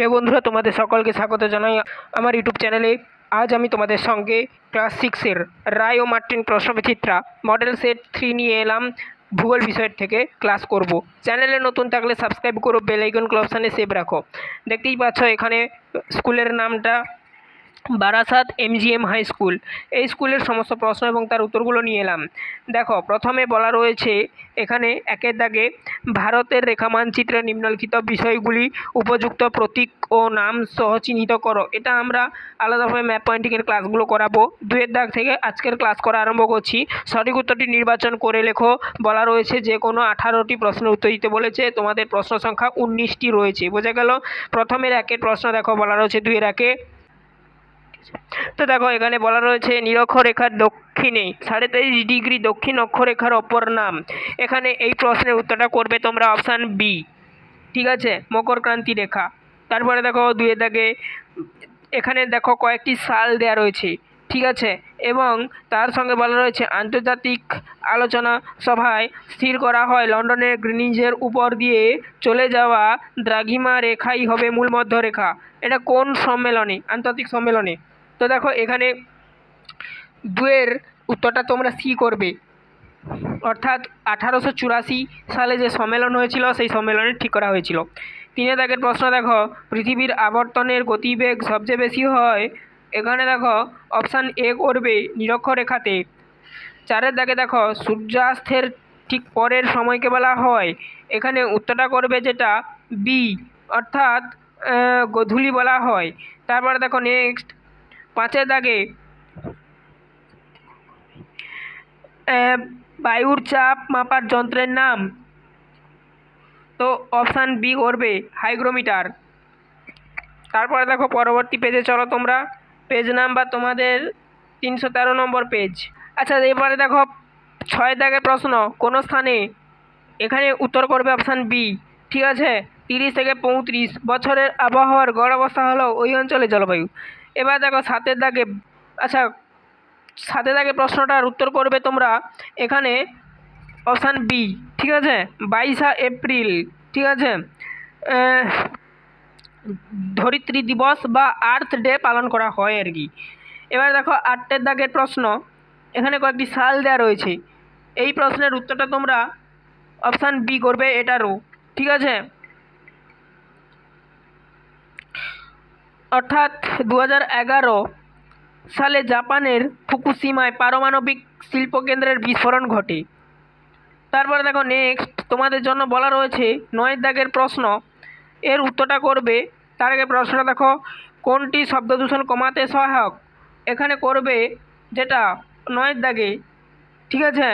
প্রিয় বন্ধুরা, তোমাদের সকলকে স্বাগত জানাই আমার ইউটিউব চ্যানেলে। আজ আমি তোমাদের সঙ্গে ক্লাস সিক্সের রায় ও Martin Prashnabichitra model set three নিয়ে এলাম। ভূগোল বিষয়ের থেকে ক্লাস করব। চ্যানেলে নতুন থাকলে সাবস্ক্রাইব করো বেল আইকন সেভ রাখো। দেখতেই পাচ্ছ এখানে স্কুলের নামটা বারাসাত এমজিএম হাই স্কুল। এই স্কুলের সমস্ত প্রশ্ন এবং তার উত্তরগুলো নিয়ে এলাম। দেখো, প্রথমে বলা রয়েছে, এখানে একের দাগে, ভারতের রেখা মানচিত্রে নিম্নলিখিত বিষয়গুলি উপযুক্ত প্রতীক ও নাম সহ চিহ্নিত করো। এটা আমরা আলাদাভাবে ম্যাপ পয়েন্টিংয়ের ক্লাসগুলো করাবো। দুয়ের দাগ থেকে আজকের ক্লাস করা আরম্ভ করছি। সঠিক উত্তরটি নির্বাচন করে লেখো। বলা রয়েছে, যে কোনো আঠারোটি প্রশ্নের উত্তর দিতে বলেছে, তোমাদের প্রশ্ন সংখ্যা উনিশটি রয়েছে। বোঝা গেল? প্রথমের একের প্রশ্ন দেখো, বলা রয়েছে দুয়ের একে। তো দেখো, এখানে বলা রয়েছে নিরক্ষরেখার দক্ষিণে, সাড়ে তেইশ ডিগ্রি দক্ষিণ অক্ষরেখার অপর নাম। এখানে এই প্রশ্নের উত্তরটা করবে তোমরা অপশান বি ঠিক আছে? মকর ক্রান্তি রেখা। তারপরে দেখো দুয়ে দাগে, এখানে দেখো, কয়েকটি সাল দেওয়া রয়েছে, ঠিক আছে? এবং তার সঙ্গে বলা রয়েছে, আন্তর্জাতিক আলোচনা সভায় স্থির করা হয় লন্ডনের গ্রিনিজের উপর দিয়ে চলে যাওয়া দ্রাঘিমা রেখাই হবে মূল মধ্যরেখা। এটা কোন সম্মেলনে? আন্তর্জাতিক সম্মেলনে। তো দেখো, এখানে দুয়ের উত্তরটা তোমরা সি করবে। অর্থাৎ আঠারোশো চুরাশি সালে যে সম্মেলন হয়েছিল, সেই সম্মেলনে ঠিক করা হয়েছিল। তিনের দাগের প্রশ্ন দেখো, পৃথিবীর আবর্তনের গতিবেগ সবচেয়ে বেশি হয়, এখানে দেখো, অপশান এ করবে নিরক্ষরেখাতে। চারের দাগে দেখো, সূর্যাস্তের ঠিক পরের সময়কে বলা হয়। এখানে উত্তরটা করবে যেটা বি, অর্থাৎ গোধূলি বলা হয়। তারপরে দেখো নেক্সট পাঁচের দাগে। বায়ুর চাপ মাপার যন্ত্রের নাম। তো অপশান বি করবে হাইগ্রোমিটার। তারপরে দেখো পরবর্তী পেজে চলো তোমরা। পেজ নাম্বার তোমাদের তিনশো তেরো নম্বর পেজ। আচ্ছা এবারে দেখো ছয় দাগের প্রশ্ন, কোন স্থানে এখানে উত্তর করবে অপশান বি। ঠিক আছে? তিরিশ থেকে পঁয়ত্রিশ বছরের আবহাওয়ার গড় অবস্থা হলো ওই অঞ্চলের জলবায়ু। এবার দেখো সাতের দাগে আচ্ছা সাথে দাগে প্রশ্নটার উত্তর করবে তোমরা। এখানে অপশান বি ঠিক আছে? বাইশা এপ্রিল, ঠিক আছে? ধরিত্রী দিবস বা আর্থ ডে পালন করা হয় আর কি। এবার দেখো আটের দাগের প্রশ্ন, এখানে কয়েকটি সাল দেওয়া রয়েছে। এই প্রশ্নের উত্তরটা তোমরা অপশান বি করবে, এটারও, ঠিক আছে? অর্থাৎ দু সালে জাপানের ফুকুশিমায় পারমাণবিক শিল্পকেন্দ্রের বিস্ফোরণ ঘটে। তারপরে দেখো নেক্সট তোমাদের জন্য বলা রয়েছে নয় দাগের প্রশ্ন। এর উত্তরটা করবে, তার আগে প্রশ্নটা দেখো, কোনটি শব্দ দূষণ কমাতে সহায়ক? এখানে করবে যেটা নয়ের দাগে, ঠিক আছে?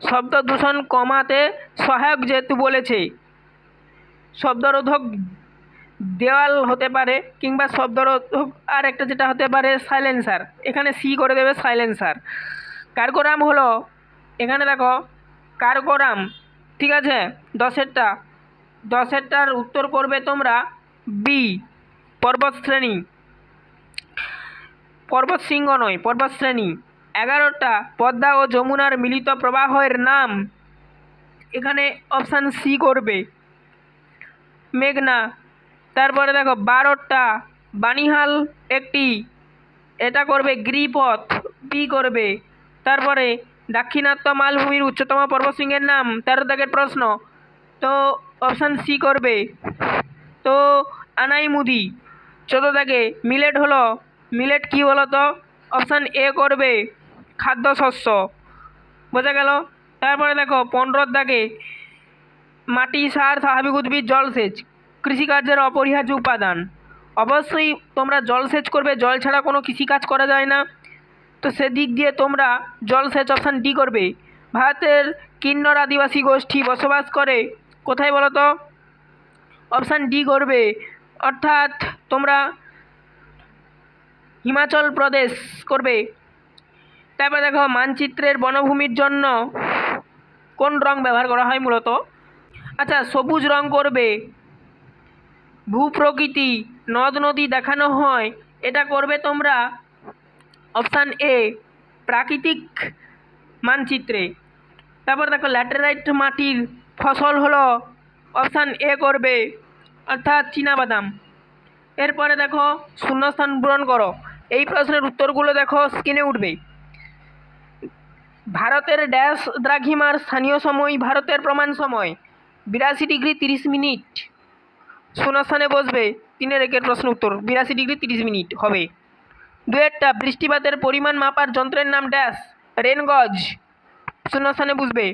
শব্দ দূষণ কমাতে সহায়ক যেহেতু বলেছে, শব্দরোধক দেওয়াল হতে পারে কিংবা শব্দরোধক আর একটা যেটা হতে পারে সাইলেন্সার এখানে সি করে দেবে সাইলেন্সার কার্গোরাম হলো, এখানে দেখো, কার্গোরাম, ঠিক আছে? দশেরটা। দশেরটার উত্তর করবে তোমরা বি পর্বত শ্রেণি। পর্বত শৃঙ্গ নয়, পর্বত শ্রেণি। এগারোটা, পদ্মা ও যমুনার মিলিত প্রবাহের নাম। এখানে অপশান সি করবে। মেঘনা তারপরে দেখো, বারোটা। বানিহাল একটি। এটা করবে গিরিপথ। বি করবে? তারপরে দাক্ষিণাত্য মালভূমির উচ্চতম পর্বতশৃঙ্গের নাম। তেরো দাগের প্রশ্ন। তো অপশান সি করবে। তো আনাইমুদি। চোদ্দ দাগে মিলেট হলো। মিলেট কি বলো তো? অপশান এ করবে খাদ্যশস্য। বোঝা গেল? তারপরে দেখো, পনেরো দাগে মাটি, সার, স্বাভাবিক উদ্ভিদ, জলসেচ। কৃষিকার্যের অপরিহার্য উপাদান। অবশ্যই তোমরা জলসেচ করবে, জল ছাড়া কোনো কৃষিকাজ করা যায় না। তো সেদিক দিয়ে তোমরা জলসেচ অপশান ডি করবে। ভারতের কিন্নর আদিবাসী গোষ্ঠী বসবাস করে, কোথায় বলো তো অপশান ডি করবে। অর্থাৎ তোমরা হিমাচল প্রদেশ করবে। তারপর দেখো, মানচিত্রের বনভূমির জন্য কোন রং ব্যবহার করা হয় মূলত? আচ্ছা সবুজ রং করবে। ভূপ্রকৃতি নদ নদী দেখানো হয়, এটা করবে তোমরা? অপশান এ প্রাকৃতিক মানচিত্রে। তারপর দেখো, ল্যাটেরাইট মাটির ফসল হলো অপশান এ করবে, অর্থাৎ বাদাম এরপরে দেখো, শূন্যস্থান পূরণ করো। এই প্রশ্নের উত্তরগুলো দেখো, স্ক্রিনে উঠবে। ভারতের ড্যাশ দ্রাঘিমার স্থানীয় সময়, ভারতের প্রমাণ সময়। বিরাশি ডিগ্রি তিরিশ মিনিট। শূন্যস্থানে বসবে। তিনের একের প্রশ্ন উত্তর, বিরাশি ডিগ্রি তিরিশ মিনিট হবে। দুয়েরটা, বৃষ্টিপাতের পরিমাণ মাপার যন্ত্রের নাম ড্যাশ, রেনগজ। শূন্যস্থানে বুঝবে।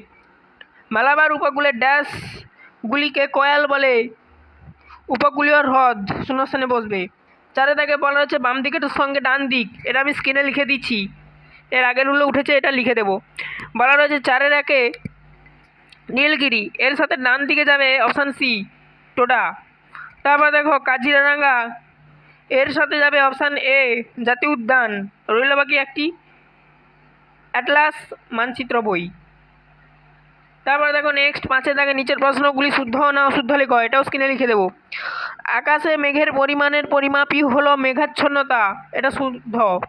মালাবার উপকূলের ড্যাশগুলিকে কয়াল বলে, উপকূলীয় হ্রদ। শূন্যস্থানে বসবে। চারে দাগে বলা হচ্ছে বাম দিকের সঙ্গে ডান দিক। এটা আমি স্ক্রিনে লিখে দিচ্ছি। এর আগেরগুলো উঠেছে, এটা লিখে দেবো। বলা রয়েছে চারের একে নীলগিরি, এর সাথে ডান দিকে যাবে অপশান সি টোডা। তারপর দেখো, কাজিরাঙ্গা। এর সাথে যাবে অপশান এ জাতীয় উদ্যান। রইল বাকি একটি। অ্যাটলাস মানচিত্র বই। তারপর দেখো নেক্সট পাঁচে দাগে নিচের প্রশ্নগুলি শুদ্ধ না অশুদ্ধ লেখো, এটাও স্ক্রিনে লিখে দেবো। আকাশে মেঘের পরিমাণের পরিমাপই হলো মেঘাচ্ছন্নতা, এটা শুদ্ধ।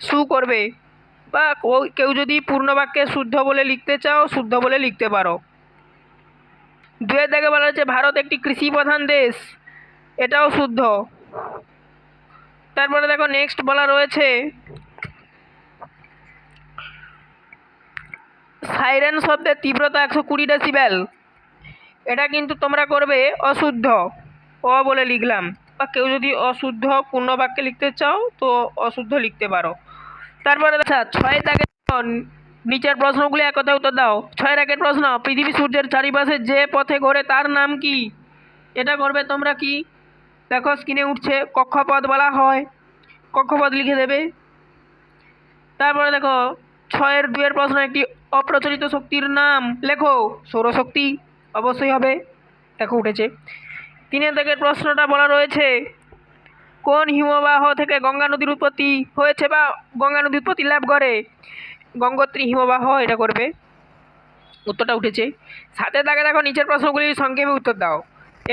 সু করবে। বা কেউ যদি পূর্ণ বাক্যে শুদ্ধ বলে লিখতে চাও, শুদ্ধ বলে লিখতে পারো। দুয়ের দাগে বলা হচ্ছে ভারত একটি কৃষি প্রধান দেশ। এটাও শুদ্ধ। তারপরে দেখো নেক্সট বলা রয়েছে সাইরেন শব্দের তীব্রতা একশো কুড়ি ডেসিবেল এটা কিন্তু তোমরা করবে অশুদ্ধ। অ বলে লিখলাম। বা কেউ যদি অশুদ্ধ পূর্ণ বাক্যে লিখতে চাও, তো অশুদ্ধ লিখতে পারো। তারপরে আচ্ছা ছয় দাগে নিচের প্রশ্নগুলি এক কথায় উত্তর দাও। ছয় একের প্রশ্ন, পৃথিবী সূর্যের চারিপাশে যে পথে ঘোরে তার নাম কি? এটা করবে তোমরা কি? দেখো স্ক্রিনে উঠছে, কক্ষপথ বলা হয়। কক্ষপথ লিখে দেবে। তারপরে দেখো, ছয়ের দুয়ের প্রশ্ন একটি অপ্রচলিত শক্তির নাম। লেখো, সৌরশক্তি অবশ্যই হবে। দেখো, উঠেছে। তিনের দাগের প্রশ্নটা বলা রয়েছে, কোন হিমবাহ থেকে গঙ্গা নদীর উৎপত্তি হয়েছে বা গঙ্গা নদীর উৎপত্তি লাভ করে? গঙ্গোত্রী হিমবাহ এটা করবে। উত্তরটা উঠেছে। সাথে দাগে দেখো, নিচের প্রশ্নগুলির সংক্ষেপে উত্তর দাও।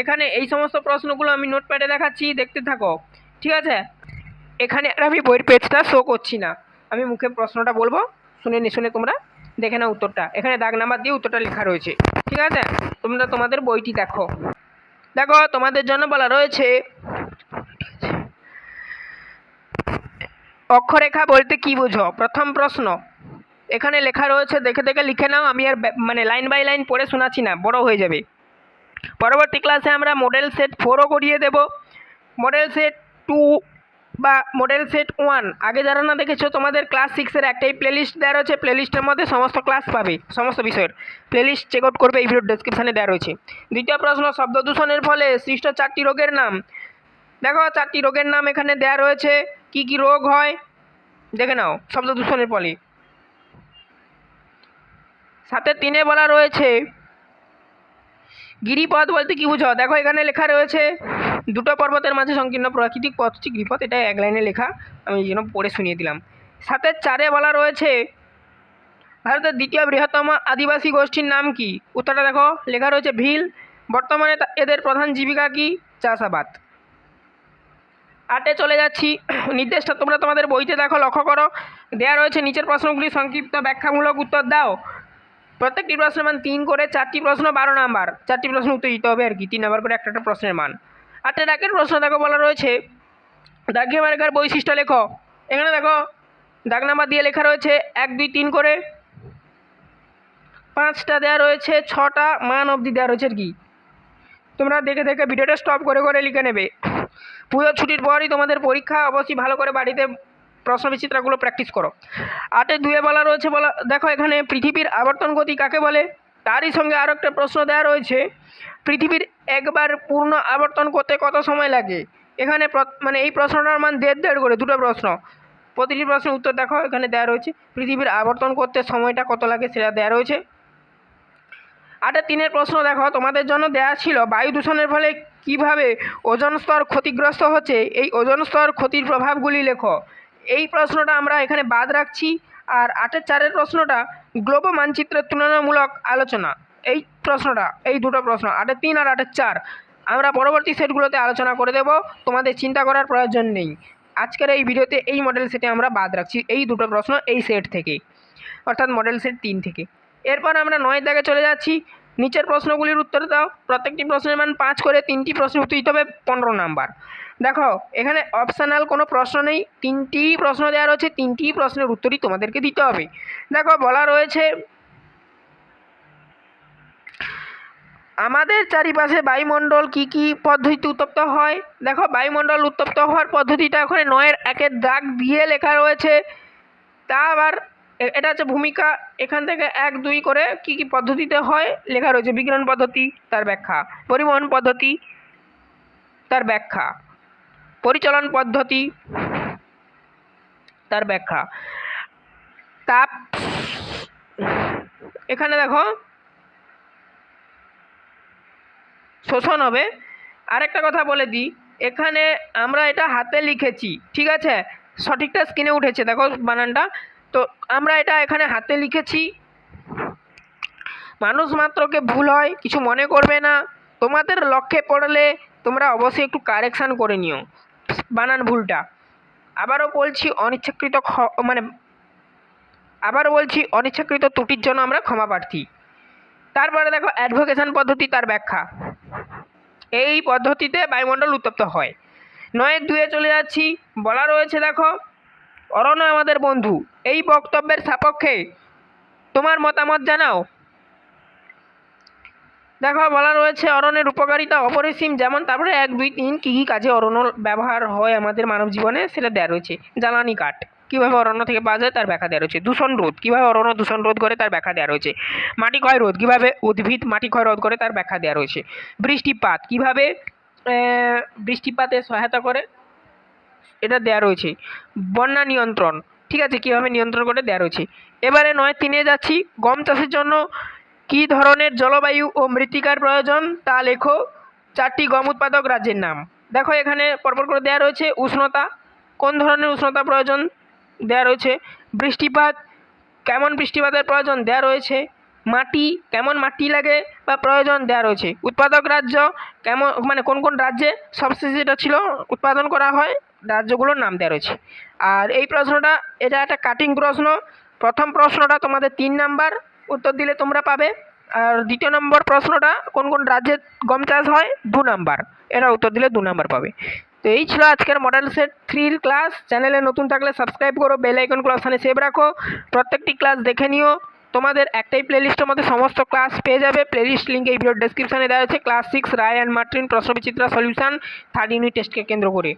এখানে এই সমস্ত প্রশ্নগুলো আমি নোটপ্যাডে দেখাচ্ছি, দেখতে থাকো। ঠিক আছে? এখানে আর আমি বইয়ের পেজটা শো করছি না। আমি মুখে প্রশ্নটা বলব, শুনে নি, শুনে তোমরা দেখে নাও উত্তরটা। এখানে দাগ নাম্বার দিয়ে উত্তরটা লেখা রয়েছে। ঠিক আছে? তোমরা তোমাদের বইটি দেখো। দেখো, তোমাদের জন্য বলা রয়েছে, অক্ষরেখা বলতে কি বোঝো? প্রথম প্রশ্ন। এখানে লেখা রয়েছে, দেখে দেখে লিখে নাও। আমি আর মানে লাইন বাই লাইন পড়ে শোনাচ্ছি না, বড় হয়ে যাবে। পরবর্তী ক্লাসে আমরা মডেল সেট ফোরও করিয়ে দেব। মডেল সেট টু বা মডেল সেট ওয়ান আগে যারা না দেখেছ, তোমাদের ক্লাস সিক্সের একটাই প্লেলিস্ট দেওয়া রয়েছে। প্লেলিস্টের মধ্যে সমস্ত ক্লাস পাবে, সমস্ত বিষয়ের। প্লেলিস্ট চেক আউট করবে, এই ভিডিও ডেসক্রিপশানে দেওয়া রয়েছে। দ্বিতীয় প্রশ্ন, শব্দ দূষণের ফলে সৃষ্ট চারটি রোগের নাম। দেখো, চারটি রোগের নাম এখানে দেওয়া রয়েছে। কি কি রোগ হয়? দেখে নাও, শব্দ দূষণের ফলে। সাথে তিনে বলা রয়েছে গিরিপথ বলতে কি বুঝো? দেখো এখানে লেখা রয়েছে, দুটো পর্বতের মাঝে সংকীর্ণ প্রাকৃতিক পথ হচ্ছে গিরিপথ। এটা এক লাইনে লেখা, আমি জন্য পড়ে শুনিয়ে দিলাম। সাথে চারে বলা রয়েছে, ভারতের দ্বিতীয় বৃহত্তম আদিবাসী গোষ্ঠীর নাম কি? উত্তরটা দেখো, লেখা রয়েছে ভিল, বর্তমানে এদের প্রধান জীবিকা কি? চাষাবাদ। আটে চলে যাচ্ছি নির্দেশটা তোমরা তোমাদের বইতে দেখো, লক্ষ্য করো। দেওয়া রয়েছে, নিচের প্রশ্নগুলি সংক্ষিপ্ত ব্যাখ্যামূলক উত্তর দাও। প্রত্যেকটি প্রশ্নের মান তিন করে চারটি প্রশ্ন বারো নাম্বার। চারটি প্রশ্ন উত্তর দিতে হবে আর কি, তিন নাম্বার করে একটা একটা প্রশ্নের মান। আটের একের প্রশ্ন দেখো বলা রয়েছে দাগিয়ে মার্কার বৈশিষ্ট্য লেখো। এখানে দেখো, দাগ নাম্বার দিয়ে লেখা রয়েছে, এক, দুই, তিন করে পাঁচটা দেওয়া রয়েছে, ছটা মান অবধি দেওয়া রয়েছে আর কি। তোমরা দেখে দেখে ভিডিওটা স্টপ করে করে লিখে নেবে। পুজো ছুটির পরই তোমাদের পরীক্ষা অবশ্যই ভালো করে বাড়িতে প্রশ্ন বিচিত্রাগুলো প্র্যাকটিস করো। আটে দুয়ে বলা রয়েছে, বলা, দেখো এখানে পৃথিবীর আবর্তন গতি কাকে বলে? তারই সঙ্গে আরও একটা প্রশ্ন দেওয়া রয়েছে, পৃথিবীর একবার পূর্ণ আবর্তন করতে কত সময় লাগে? এখানে মানে এই প্রশ্নটার মান দেড় দেড় করে, দুটো প্রশ্ন। প্রতিটি প্রশ্নের উত্তর দেখো, এখানে দেওয়া রয়েছে, পৃথিবীর আবর্তন করতে সময়টা কত লাগে সেটা দেওয়া রয়েছে। আটে তিনের প্রশ্ন দেখো, তোমাদের জন্য দেওয়া ছিল, বায়ু দূষণের ফলে কীভাবে ওজন স্তর ক্ষতিগ্রস্ত হচ্ছে? এই ওজন স্তর ক্ষতির প্রভাবগুলি লেখো। এই প্রশ্নটা আমরা এখানে বাদ রাখছি আর আটের চারের প্রশ্নটা গ্লোব মানচিত্রের তুলনামূলক আলোচনা। এই প্রশ্নটা, এই দুটো প্রশ্ন, আটের তিন আর আটের চার। আমরা পরবর্তী সেটগুলোতে আলোচনা করে দেব, তোমাদের চিন্তা করার প্রয়োজন নেই। আজকের এই ভিডিওতে এই মডেল সেটে আমরা বাদ রাখছি, এই দুটো প্রশ্ন এই সেট থেকে, অর্থাৎ মডেল সেট তিন থেকে। এরপর আমরা নয় দাগে চলে যাচ্ছি, নিচের প্রশ্নগুলির উত্তর দাও, প্রত্যেকটি প্রশ্নের মান পাঁচ করে তিনটি প্রশ্ন উত্তর দিতে হবে পনেরো নাম্বার। দেখো, এখানে অপশনাল কোনো প্রশ্ন নেই। তিনটি প্রশ্ন দেওয়া রয়েছে, তিনটি প্রশ্নের উত্তরই তোমাদেরকে দিতে হবে। দেখো, বলা রয়েছে, আমাদের চারিপাশে বায়ুমণ্ডল কি কি পদ্ধতিতে উত্তপ্ত হয়? দেখো, বায়ুমণ্ডল উত্তপ্ত হওয়ার পদ্ধতিটা ওখানে নয়ের একের দাগ দিয়ে লেখা রয়েছে। তা আবার এটা হচ্ছে ভূমিকা। এখান থেকে এক, দুই করে কি কি পদ্ধতিতে হয়? লেখা রয়েছে বিজ্ঞান পদ্ধতি, তার ব্যাখ্যা। পরিবহন পদ্ধতি, তার ব্যাখ্যা। পরিচালন পদ্ধতি তার ব্যাখ্যা। তাপ, এখানে দেখো, শোষণ হবে। আরেকটা কথা বলে দিই, এখানে আমরা এটা হাতে লিখেছি, ঠিক আছে? সঠিকটা স্ক্রিনে উঠেছে, দেখো বানানটা। তো আমরা এটা এখানে হাতে লিখেছি। মানুষ মাত্রকে ভুল হয়, কিছু মনে করবে না। তোমাদের লক্ষ্যে পড়লে তোমরা অবশ্যই একটু কারেকশান করে নিও। বানান ভুলটা। আবারও বলছি, অনিচ্ছাকৃত খ- মানে আবারও বলছি, অনিচ্ছাকৃত ত্রুটির জন্য আমরা ক্ষমা প্রার্থী। তারপরে দেখো অ্যাডভোকেশন পদ্ধতি তার ব্যাখ্যা। এই পদ্ধতিতে বায়ুমণ্ডল উত্তপ্ত হয়। নয় দুয়ে চলে যাচ্ছি। বলা রয়েছে, দেখো, অরণ্য আমাদের বন্ধু। এই বক্তব্যের সাপক্ষে তোমার মতামত জানাও। দেখো, বলা রয়েছে অরণ্যের উপকারিতা অপরিসীম, যেমন তারপরে এক, দুই, তিন, কী কী কাজে অরণ্য ব্যবহার হয় আমাদের মানব জীবনে, সেটা দেওয়া রয়েছে। জ্বালানি কাঠ, কীভাবে অরণ্য থেকে পাওয়া যায় তার ব্যাখ্যা দেওয়া রয়েছে। দূষণ রোধ, কীভাবে অরণ্য দূষণ রোধ করে তার ব্যাখ্যা দেওয়া রয়েছে। মাটি ক্ষয় রোধ, কীভাবে উদ্ভিদ মাটি ক্ষয় রোধ করে তার ব্যাখ্যা দেওয়া রয়েছে। বৃষ্টিপাত, কীভাবে বৃষ্টিপাতে সহায়তা করে, এটা দেওয়া রয়েছে। বন্যা নিয়ন্ত্রণ, ঠিক আছে, কীভাবে নিয়ন্ত্রণ করে দেওয়া রয়েছে। এবারে নয়, তিনে যাচ্ছি, গম চাষের জন্য কী ধরনের জলবায়ু ও মৃত্তিকার প্রয়োজন তা লেখো। চারটি গম উৎপাদক রাজ্যের নাম। দেখো এখানে পরপর করে দেওয়া রয়েছে উষ্ণতা। কোন ধরনের উষ্ণতা প্রয়োজন? দেওয়া রয়েছে বৃষ্টিপাত। কেমন বৃষ্টিপাতের প্রয়োজন? দেওয়া রয়েছে মাটি। কেমন মাটি লাগে বা প্রয়োজন? দেওয়া রয়েছে উৎপাদক রাজ্য। কেমন মানে কোন কোন রাজ্যে সবশেষে যেটা ছিল উৎপাদন করা হয়, রাজ্যগুলোর নাম দেওয়া রয়েছে। আর এই প্রশ্নটা, এটা একটা কাটিং প্রশ্ন। প্রথম প্রশ্নটা তোমাদের তিন নাম্বার। উত্তর দিলে তোমরা পাবে। আর দ্বিতীয় নম্বর প্রশ্নটা, কোন কোন রাজ্যে গম চাষ হয়? দু নাম্বার। এটা উত্তর দিলে দু নাম্বার পাবে। তো এই ছিল আজকের মডেল সেট থ্রির ক্লাস চ্যানেলে নতুন থাকলে সাবস্ক্রাইব করো বেল আইকনগুলো ওখানে সেভ রাখো। প্রত্যেকটি ক্লাস দেখে নিও। তোমাদের একটাই প্লেলিস্টের মধ্যে সমস্ত ক্লাস পেয়ে যাবে। প্লেলিস্ট লিঙ্ক এই ভিডিওর ডেসক্রিপশনে দেওয়া আছে। Class six Ray and Martin Prashnabichitra solution third unit টেস্টকে কেন্দ্র করে।